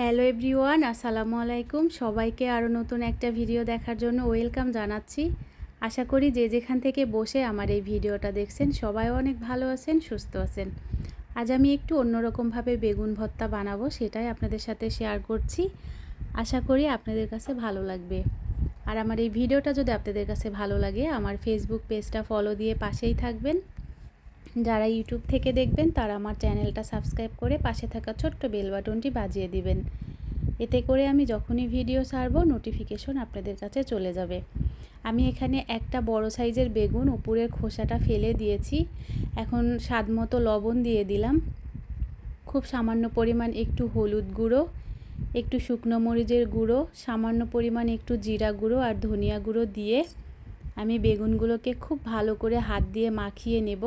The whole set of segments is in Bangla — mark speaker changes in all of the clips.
Speaker 1: হ্যালো এভরিওয়ান, আসসালামু আলাইকুম। সবাইকে আরও নতুন একটা ভিডিও দেখার জন্য ওয়েলকাম জানাচ্ছি। আশা করি যে যেখান থেকে বসে আমার এই ভিডিওটা দেখছেন, সবাই অনেক ভালো আছেন, সুস্থ আছেন। আজ আমি একটু অন্যরকমভাবে বেগুন ভর্তা বানাবো, সেটাই আপনাদের সাথে শেয়ার করছি। আশা করি আপনাদের কাছে ভালো লাগবে। আর আমার এই ভিডিওটা যদি আপনাদের কাছে ভালো লাগে, আমার ফেসবুক পেজটা ফলো দিয়ে পাশেই থাকবেন। যারা ইউটিউব থেকে দেখবেন, তারা আমার চ্যানেলটা সাবস্ক্রাইব করে পাশে থাকা ছোট্ট বেল বাটনটি বাজিয়ে দিবেন। এতে করে আমি যখনই ভিডিও ছাড়বো নোটিফিকেশন আপনাদের কাছে চলে যাবে। আমি এখানে একটা বড় সাইজের বেগুন, উপরের খোসাটা ফেলে দিয়েছি। এখন স্বাদ মতো লবণ দিয়ে দিলাম। খুব সামান্য পরিমাণ একটু হলুদ গুঁড়ো, একটু শুকনো মরিচের গুঁড়ো, সামান্য পরিমাণ একটু জিরা গুঁড়ো আর ধনিয়া গুঁড়ো দিয়ে আমি বেগুনগুলোকে খুব ভালো করে হাত দিয়ে মাখিয়ে নেব।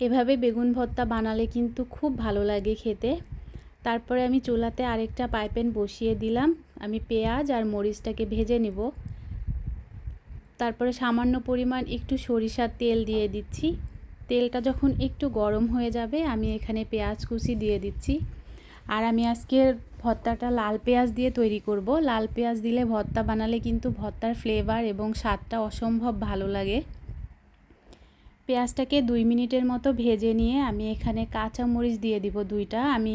Speaker 1: এভাবে বেগুন ভর্তা বানালে কিন্তু খুব ভালো লাগে খেতে। তারপরে আমি চুলাতে আরেকটা পাইপেন বসিয়ে দিলাম। আমি পেঁয়াজ আর মরিচটাকে ভেজে নিব। তারপরে সামান্য পরিমাণ একটু সরিষার তেল দিয়ে দিচ্ছি। তেলটা যখন একটু গরম হয়ে যাবে, আমি এখানে পেঁয়াজ কুচি দিয়ে দিচ্ছি। আর আমি আজকের ভর্তাটা লাল পেঁয়াজ দিয়ে তৈরি করব। লাল পেঁয়াজ দিলে ভর্তা বানালে কিন্তু ভর্তার ফ্লেভার এবং স্বাদটা অসম্ভব ভালো লাগে। পেঁয়াজটাকে দুই মিনিটের মতো ভেজে নিয়ে আমি এখানে কাঁচা মরিচ দিয়ে দিব দুইটা। আমি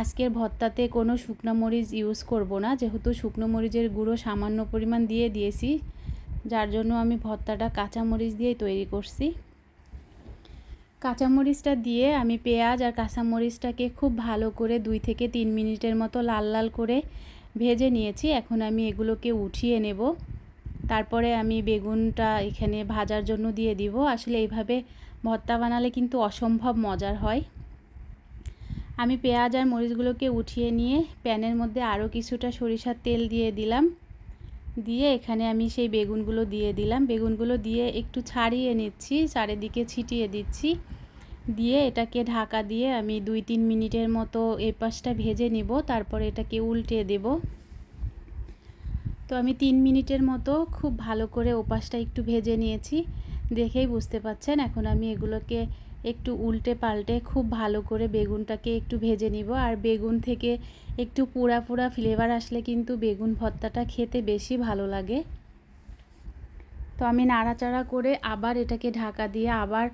Speaker 1: আজকের ভর্তাতে কোনো শুকনো মরিচ ইউজ করব না। যেহেতু শুকনো মরিচের গুঁড়ো সামান্য পরিমাণ দিয়ে দিয়েছি, যার জন্য আমি ভর্তাটা কাঁচা মরিচ দিয়েই তৈরি করছি। কাঁচামরিচটা দিয়ে আমি পেঁয়াজ আর কাঁচামরিচটাকে খুব ভালো করে দুই থেকে তিন মিনিটের মতো লাল লাল করে ভেজে নিয়েছি। এখন আমি এগুলোকে উঠিয়ে নেব। তারপরে আমি বেগুনটা এখানে ভাজার জন্য দিয়ে দিব। আসলে এইভাবে ভর্তা বানালে কিন্তু অসম্ভব মজার হয়। আমি পেঁয়াজ আর মরিচগুলোকে উঠিয়ে নিয়ে প্যানের মধ্যে আরও কিছুটা সরিষার তেল দিয়ে দিলাম। দিয়ে এখানে আমি সেই বেগুনগুলো দিয়ে দিলাম। বেগুনগুলো দিয়ে একটু ছাড়িয়ে নিচ্ছি, চারিদিকে ছিটিয়ে দিচ্ছি। দিয়ে এটাকে ঢাকা দিয়ে আমি দুই তিন মিনিটের মতো এপাশটা ভেজে নিব, তারপরে এটাকে উল্টে দেব। তো আমি তিন মিনিটের মতো খুব ভালো করে ওপাশটা একটু ভেজে নিয়েছি। দেখেই বুঝতে পাচ্ছেন, এখন আমি এগুলোকে একটু উল্টে পাল্টে খুব ভালো করে বেগুনটাকে একটু ভেজে নিব। আর বেগুন থেকে একটু পুরা পুরা ফ্লেভার আসলে কিন্তু বেগুন ভর্তাটা খেতে বেশি ভালো লাগে। তো আমি নাড়াচাড়া করে আবার এটাকে ঢাকা দিয়ে আবার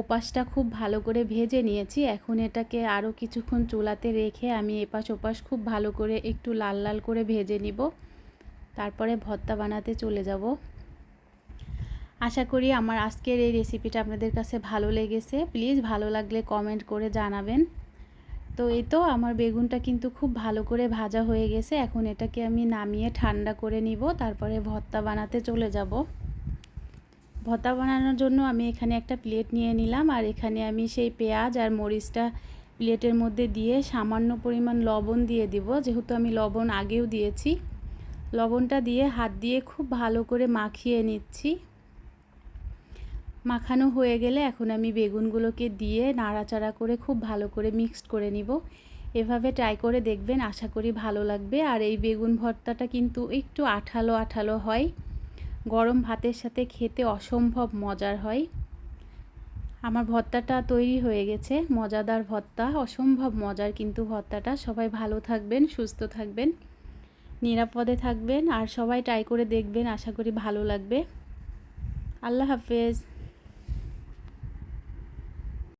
Speaker 1: ওপাশটা খুব ভালো করে ভেজে নিয়েছি। এখন এটাকে আরও কিছুক্ষণ চুলাতে রেখে আমি এপাশ ওপাশ খুব ভালো করে একটু লাল লাল করে ভেজে নিব। তারপরে ভর্তা বানাতে চলে যাব। আশা করি আমার আজকের এই রেসিপিটা আপনাদের কাছে ভালো লেগেছে। প্লিজ ভালো লাগলে কমেন্ট করে জানাবেন। তো এই তো আমার বেগুনটা কিন্তু খুব ভালো করে ভাজা হয়ে গেছে। এখন এটাকে আমি নামিয়ে ঠান্ডা করে নিব। তারপরে ভর্তা বানাতে চলে যাব। ভর্তা বানানোর জন্য আমি এখানে একটা প্লেট নিয়ে নিলাম। আর এখানে আমি সেই পেঁয়াজ আর মরিচটা প্লেটের মধ্যে দিয়ে সামান্য পরিমাণ লবণ দিয়ে দিব। যেহেতু আমি লবণ আগেও দিয়েছি। লবণটা দিয়ে হাত দিয়ে খুব ভালো করে মাখিয়ে নিচ্ছি। মাখানো হয়ে গেলে এখন আমি বেগুনগুলোকে দিয়ে নাড়াচাড়া করে খুব ভালো করে মিক্সড করে নিব। এভাবে ট্রাই করে দেখবেন, আশা করি ভালো লাগবে। আর এই বেগুন ভর্তাটা কিন্তু একটু আঠালো আঠালো হয়। গরম ভাতের সাথে খেতে অসম্ভব মজার হয়। আমার ভর্তাটা তৈরি হয়ে গেছে, মজাদার ভর্তা, অসম্ভব মজার কিন্তু ভর্তাটা। সবাই ভালো থাকবেন, সুস্থ থাকবেন। নিরাপদে থাকবেন আর সবাই ট্রাই করে দেখবেন। আশা করি ভালো লাগবে। আল্লাহ হাফেজ।